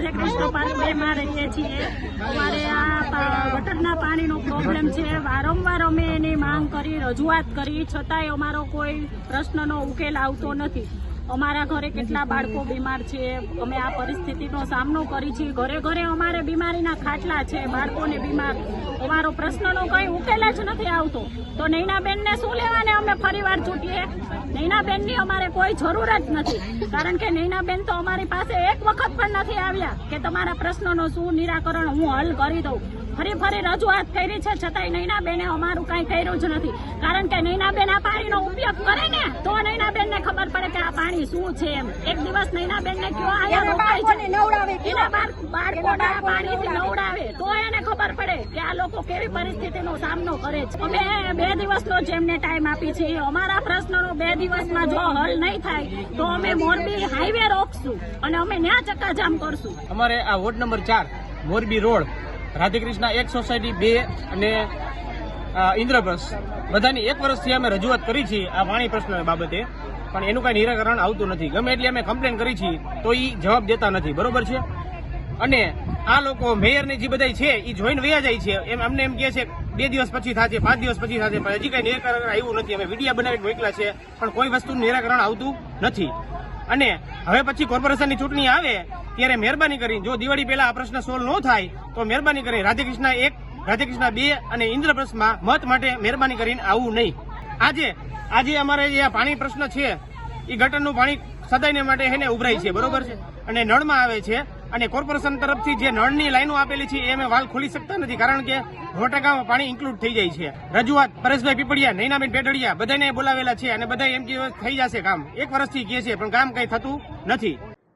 રાધે કૃષ્ણ પાર્કમાં રહીએ છીએ. અમારે આ ગટરના પાણીનો પ્રોબ્લેમ છે. વારંવાર અમે એની માંગ કરી, રજૂઆત કરી. છતાંય અમારો કોઈ પ્રશ્નનો ઉકેલ આવતો નથી. અમારા ઘરે કેટલા બાળકો બીમાર છે, અમે આ પરિસ્થિતિનો સામનો કરી છીએ ઘરે ઘરે અમારે બીમારીના ખાટલા છે, બાળકોને બીમાર. અમારો પ્રશ્નનો કંઈ ઉકેલ જ નથી આવતો. તો નૈનાબેનને શું લેવાને અમે ફરીવાર છૂટીએ નૈનાબેનની અમારે કોઈ જરૂર જ નથી. કારણ કે નૈનાબેન તો અમારી પાસે એક વખત પણ નથી આવ્યા કે તમારા પ્રશ્નનો શું નિરાકરણ હું હલ કરી દઉં. ફરી ફરી રજૂઆત કરી છે, છતાંય નૈનાબેને અમારું કાંઈ કર્યું જ નથી. કારણ કે નૈનાબેન આ પાણીનો ઉપયોગ કરે ને ખબર પડે કે આ પાણી શું છે એમ. એક દિવસ નૈનાબેનને કયો આયા રોકાય છે એના બાળકોને આ પાણીથી નવડાવે તો એને ખબર પડે કે આ લોકો કેવી પરિસ્થિતિનો સામનો કરે છે. અમે બે દિવસનો જેમને ટાઈમ આપી છે અમારા પ્રશ્નનો બે દિવસમાં જો હલ નહીં થાય તો અમે મોરબી હાઈવે રોકશું અને અમે ન્યા ચક્કાજામ કરશું. અમારે આ વોર્ડ નંબર ચાર મોરબી રોડ રાધેકૃષ્ણ એક સોસાયટી બે અને ઇન્દ્રપ્રસ્થ બધાની એક વર્ષથી અમે રજૂઆત કરી છે આ પાણી પ્રશ્ન બાબતે. પણ એનું કઈ નિરાકરણ આવતું નથી. ગમે એટલી અમે કમ્પ્લેન કરી છે, તો એ જવાબ દેતા નથી. બરોબર છે? અને આ લોકો મેયરને જે બધા છે એ જોઈને વયા જાય છે. એમ અમને એમ કહે છે, બે દિવસ પછી થશે, પાંચ દિવસ પછી થશે, પણ હજી કઈ નિરાકરણ આવ્યું નથી. અમે વીડિયો બનાવીને મોકલા છે, પણ કોઈ વસ્તુનું નિરાકરણ આવતું નથી. અને હવે પછી કોર્પોરેશનની ચૂંટણી આવે, ત્યારે મહેરબાની કરી જો દિવાળી પહેલા આ પ્રશ્ન સોલ્વ ન થાય, તો મહેરબાની કરી રાધેકૃષ્ણ એક રાધેકૃષ્ણ બે અને ઇન્દ્રપ્રસ્થમાં મત માટે મહેરબાની કરીને આવું નહીં. આજે આજે અમારે જે પાણી પ્રશ્ન છે એ ગટરનું પાણી સદાયને માટે એને ઉભરાય છે, બરોબર છે? અને નળમાં આવે છે, અને કોર્પોરેશન તરફથી જે નળની લાઈનો આપેલી છે, એ અમે વાલ ખોલી શકતા નથી, કારણ કે મોટાકામાં પાણી ઇન્ક્લુડ થઈ જાય છે. રજૂઆત પરેશભાઈ પીપળિયા, નૈનાબેન પેટડિયા બધાને બોલાવેલા છે, અને બધા એમ કે થઈ જશે કામ. એક વર્ષથી કહે છે, પણ કામ કઈ થતું નથી.